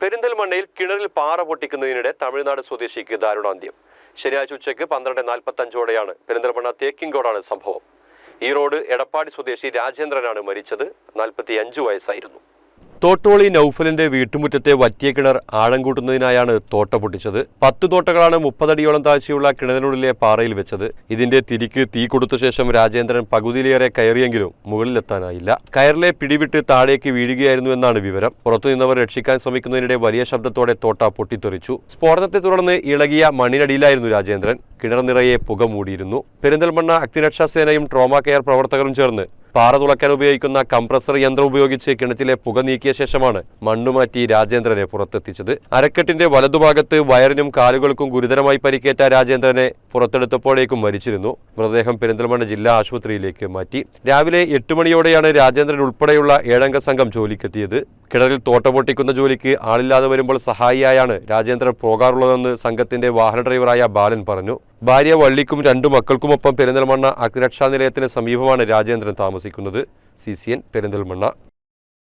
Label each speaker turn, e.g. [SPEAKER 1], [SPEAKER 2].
[SPEAKER 1] പെരിന്തൽമണ്ണയിൽ കിണറിൽ പാറ പൊട്ടിക്കുന്നതിനിടെ തമിഴ്നാട് സ്വദേശിക്ക് ദാരുണാന്ത്യം. ശനിയാഴ്ച ഉച്ചയ്ക്ക് പന്ത്രണ്ട് നാൽപ്പത്തഞ്ചോടെയാണ് പെരിന്തൽമണ്ണ തേക്കിങ്കോടാണ് സംഭവം. ഈറോഡ് എടപ്പാടി സ്വദേശി രാജേന്ദ്രനാണ് മരിച്ചത്. നാൽപ്പത്തി അഞ്ചു വയസ്സായിരുന്നു. തോട്ടോളി നൌഫലിന്റെ വീട്ടുമുറ്റത്തെ വറ്റിയ കിണർ ആഴം കൂട്ടുന്നതിനായാണ് തോട്ട പൊട്ടിച്ചത്. പത്ത് തോട്ടകളാണ് മുപ്പതടിയോളം താഴ്ചയുള്ള കിണറിനുള്ളിലെ പാറയിൽ വെച്ചത്. ഇതിന്റെ തിരിക്ക് തീ കൊടുത്ത ശേഷം രാജേന്ദ്രൻ പകുതിയിലേറെ കയറിയെങ്കിലും മുകളിലെത്താനായില്ല. കയറിലെ പിടിവിട്ട് താഴേക്ക് വീഴുകയായിരുന്നു എന്നാണ് വിവരം. പുറത്തുനിന്നവർ രക്ഷിക്കാൻ ശ്രമിക്കുന്നതിനിടെ വലിയ ശബ്ദത്തോടെ തോട്ട പൊട്ടിത്തെറിച്ചു. സ്ഫോടനത്തെ തുടർന്ന് ഇളകിയ മണ്ണിനടിയിലായിരുന്നു രാജേന്ദ്രൻ. കിണർ നിറയെ പുക മൂടിയിരുന്നു. പെരിന്തൽമണ്ണ അഗ്നിരക്ഷാ സേനയും ട്രോമ കെയർ പ്രവർത്തകരും ചേർന്ന് പാറ തുളയ്ക്കാൻ ഉപയോഗിക്കുന്ന കംപ്രസർ യന്ത്രം ഉപയോഗിച്ച് കിണറ്റിലെ പുക നീക്കിയ ശേഷമാണ് മണ്ണുമാറ്റി രാജേന്ദ്രനെ പുറത്തെത്തിച്ചത്. അരക്കെട്ടിന്റെ വലതുഭാഗത്ത് വയറിനും കാലുകൾക്കും ഗുരുതരമായി പരിക്കേറ്റ രാജേന്ദ്രനെ പുറത്തെടുത്തപ്പോഴേക്കും മരിച്ചിരുന്നു. മൃതദേഹം പെരിന്തൽമണ്ണ ജില്ലാ ആശുപത്രിയിലേക്ക് മാറ്റി. രാവിലെ എട്ട് മണിയോടെയാണ് രാജേന്ദ്രൻ ഉൾപ്പെടെയുള്ള ഏഴംഗ സംഘം ജോലിക്കെത്തിയത്. കിണറിൽ തോട്ടമൊട്ടിക്കുന്ന ജോലിക്ക് ആളില്ലാതെ വരുമ്പോൾ സഹായിയായാണ് രാജേന്ദ്രൻ പോകാറുള്ളതെന്ന് സംഘത്തിന്റെ വാഹന ഡ്രൈവറായ ബാലൻ പറഞ്ഞു. ഭാര്യ വള്ളിക്കും രണ്ടു മക്കൾക്കുമൊപ്പം പെരിന്തൽമണ്ണ അഗ്നിരക്ഷാ നിലയത്തിന് സമീപമാണ് രാജേന്ദ്രൻ താമസിക്കുന്നത്. C C N Perinthalmanna.